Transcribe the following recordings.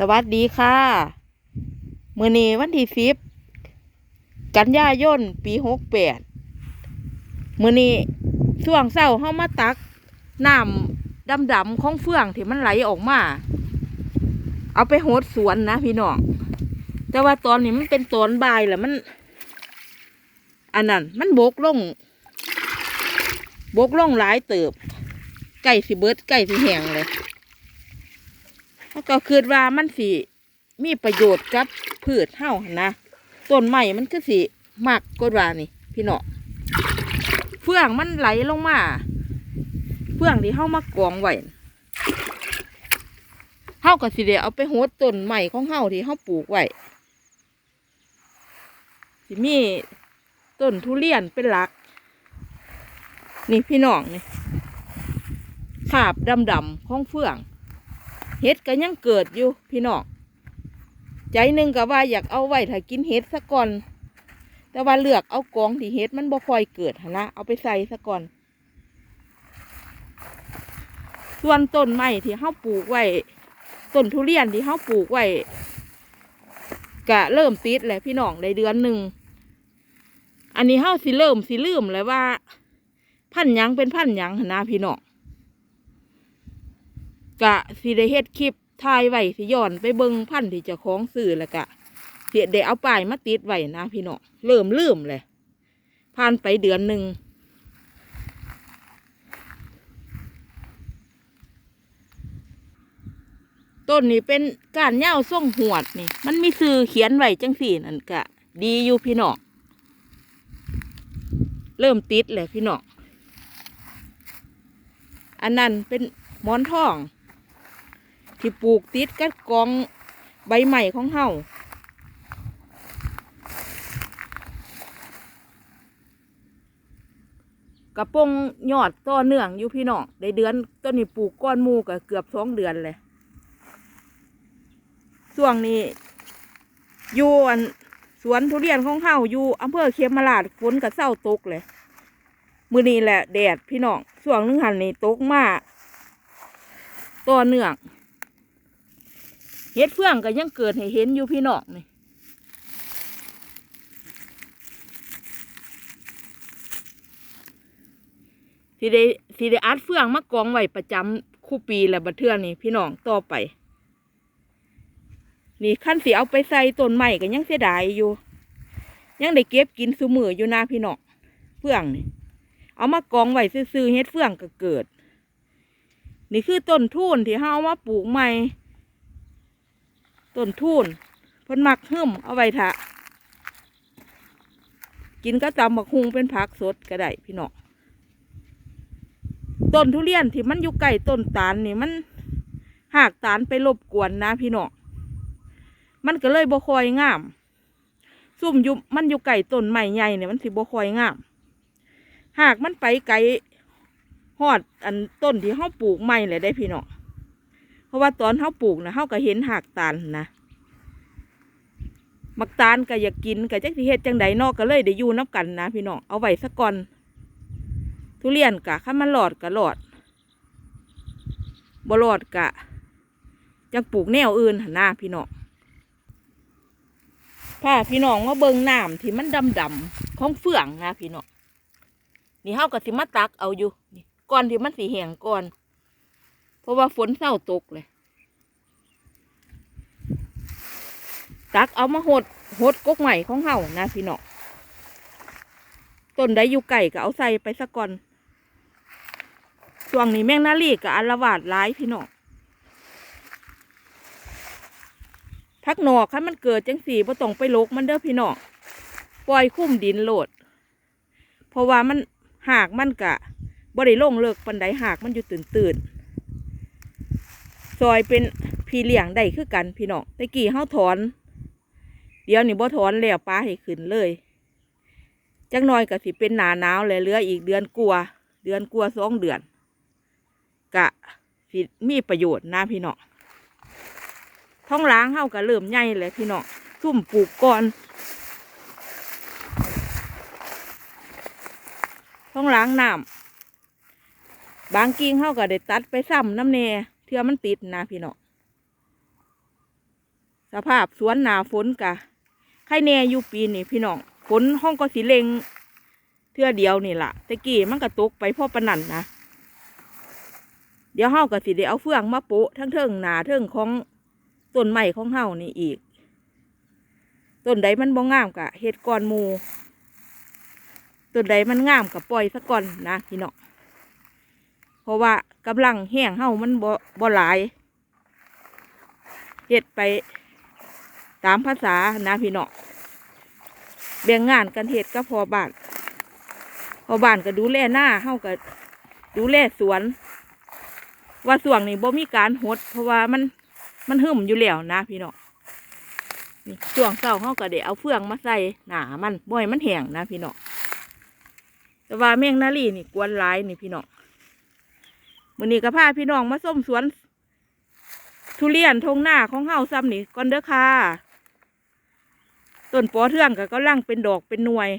สวัสดีค่ะ มือนี้วันที่สิบกันยายนปีหกแปดมือนี้ช่วงเศร้าเฮามาตักน้ำดำๆของเฟื่องที่มันไหลออกมา เอาไปโหดสวนนะพี่น้อง แต่ว่าตอนนี้มันเป็นตอนบ่ายแหละมัน อันนั้นมันบกลงบกลงหลายเติบไก่สิเบิดไก่สิแหงเลย แล้วก็คิดว่ามันสิมีประโยชน์กับพืชเฮาหั่นนะต้นไม้มันก็สิมากกว่านี่ พี่น้องเฟื่องมันไหลลงมาเฟื่องที่เฮามากองไว้น่าก็สิได้เอาไปโหดต้นไม้ของเฮาที่เฮาปลูกไว้สิมีต้นทุเรียนเป็นหลัก นี่พี่น้องนี่ขาบดำๆของเฟื่อง เห็ดก็ยังเกิดอยู่พี่น้องใจหนึ่งก็ว่าอยากเอาไว้ถ้ากินเห็ดซะก่อน แต่ว่าเลือกเอากองที่เห็ดมันบ่ค่อยเกิดนะเอาไปใส่ซะก่อน ส่วนต้นไม้ที่เฮาปลูกไว้ต้นทุเรียนที่เฮาปลูกไว้ก็เริ่มติดแล้วพี่น้องในเดือนหนึ่ง อันนี้เฮาสิเริ่มสิลืมเลยว่า พันยังเป็นพันยังนะพี่น้อง กะสิได้เฮ็ดคลิปถ่ายไว้สิย้อนไปเบิ่งพันธุ์ที่เจ้าของซื้อแล้วกะเสิได้เอาป้ายมาติดไว้นะพี่น้องเริ่มลืมเลยผ่านไปเดือนหนึ่งต้นนี้เป็นกานเหย้าส่งหวดนี่ มันมีซื้อเขียนไว้จังสี่นั่นกะ ดีอยู่พี่น้องเริ่มติดเลยพี่น้องอันนั้นเป็นมอนทอง ที่ปลูกติดกับกองใบใหม่ของเฮากระปงยอดต่อเนื่องอยู่พี่น้องได้เดือนต้นนี้ปลูกก้อนมูก็เกือบสองเดือนเลยช่วงนี้อยู่อันสวนทุเรียนของเฮาอยู่อำเภอเขมราชฝนกับเศร้าตกเลยมือนี้แหละแดดพี่น้องช่วงนึงหันนี่ตกมากต่อเนื่อง เห็ดเฟื่องก็ยังเกิดให้เห็นอยู่พี่น้องนี่สิได้สิได้อัดเฟื่องมากองไว้ประจำคู่ปีและบัดเทื่อนี่พี่น้องต่อไป นี่ขั้นสิเอาไปใส่ต้นใหม่ก็ยังเสียดายอยู่ ยังได้เก็บกินซุมืออยู่นะพี่น้องเฟื่องนี่เอามากองไว้ซื่อเฮ็ดเฟื่องก็เกิด นี่คือต้นทุนที่เฮาเอามาปลูกใหม่ ต้นทุนเพิ่นมักหึ่มเอาไว้ทะกินก็ตำบักฮุงเป็นผักสดก็ได้พี่น้องต้นทุเรียนที่มันอยู่ใกล้ต้นตาลนี่มันหากตาลไปรบกวนนะพี่น้องมันก็เลยบ่คอยงาม ซุ่มอยู่มันอยู่ไก่ต้นใหม่ใหญ่เนี่ยมันสิบ่คอยงาม หากมันไปไกลหอดอันต้นที่เฮาปลูกใหม่เลยได้พี่น้อง เพราะว่าตอนเฮาปลูกนะเฮาก็เห็นหากตาลนะมักตาลก็อยากกินก็จักสิเฮ็ดจังใดนอกก็เลยได้อยู่นับกันนะพี่น้องเอาไว้ซะก่อน ทุเรียนกะคันมันหลอดกะหลอดบลอดกะจังปลูกแนวอื่นหนนะพี่น้องพาพี่น้องมาเบิงน้ำที่มันดำๆของเฟื่องนะพี่น้องนี่เฮาก็สิมาตักเอาอยู่ก่อนที่มันสิแหงก่อน เพราะว่าฝนเศร้าตกเลยตักเอามาหดหดกกใหม่ของเฮานะพี่น้องต้นใดอยู่ไก่ก็เอาใส่ไปซะก่อนช่วงนี้แมงนาลีกับอารวาดร้ายพี่น้องพักหนอกคันมันเกิดจังสีบ่ต้องไปลกมันเด้อพี่น้องปล่อยคุ้มดินโหลด เพราะว่ามันหากมันกะบ่ได้ลงเลิกปันไดหากมันอยู่ตื่นตื่น ซอยเป็นพี่เลี้ยงได้คือกันพี่น้องตะกี้เฮาถอน เดี๋ยวนี่บ่ถอนแล้วปลาให้ขึ้นเลยจักหน่อยก็สิเป็นหนาหนาวเลยเหลืออีกเดือนกลัว เดือนกลัวสองเดือนกะสิมีประโยชน์นะพี่น้องท้องล้างเฮาก็เริ่มใหญ่เลยพี่น้องซุ่มปลูกก่อนท้องล้างน้ำบางกิ่งเขาก็ได้ตัดไปซ้ำน้ำเน เทือมันติดนะพี่น้องภาพสวนหนาฝนกะไข่แน่อยู่ปีนี่พี่น้องฝนห้องก็สิเลงเทือเดียวนี่ล่ะตะกี้มันก็ตกไปพ่อปนันนะเดี๋ยวเฮาก็สิได้เอาเฟืองมาโปะทั้งเทิงหนาเทิงของต้นไม้ของเฮานี่อีกต้นใดมันบ่งามกะเฮ็ดก่อนมูต้นใดมันงามกะปล่อยซะก่อนนะพี่น้อง เพราะว่ากำลังแห้งเฮามันบ่บ่หลายเฮ็ดไปตามภาษานะพี่น้องแบ่งงานกันเฮ็ดก็พอบ้าน พอบ้านก็ดูแลหน้าเฮาก็ดูแลสวน ว่าส่วงนี้บ่มีการหด เพราะว่ามันมันหึมอยู่แล้วนะพี่น้องนี่ช่วงเช้าเขาก็ได้เอาเฟืองมาใส่หนามันบ่อยมันแห้งนะพี่น้องแต่ว่าแมงนาลีนี่กวนหลายนี่พี่น้อง มื้อนี้ก็พาพี่น้องมาส้มสวน ทุเรียนทงหน้าของเฮาซ้ำนี่ก่อนเด้อค่ะต้นปอเทืองก็กำลังเป็นดอกเป็นหน่วย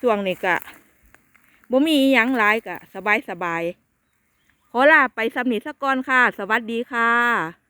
ช่วงนี้กะบ่มีอิหยังหลายกะ สบายสบายขอลาไปซ้ำนี่สักก่อนค่ะ สวัสดีค่ะ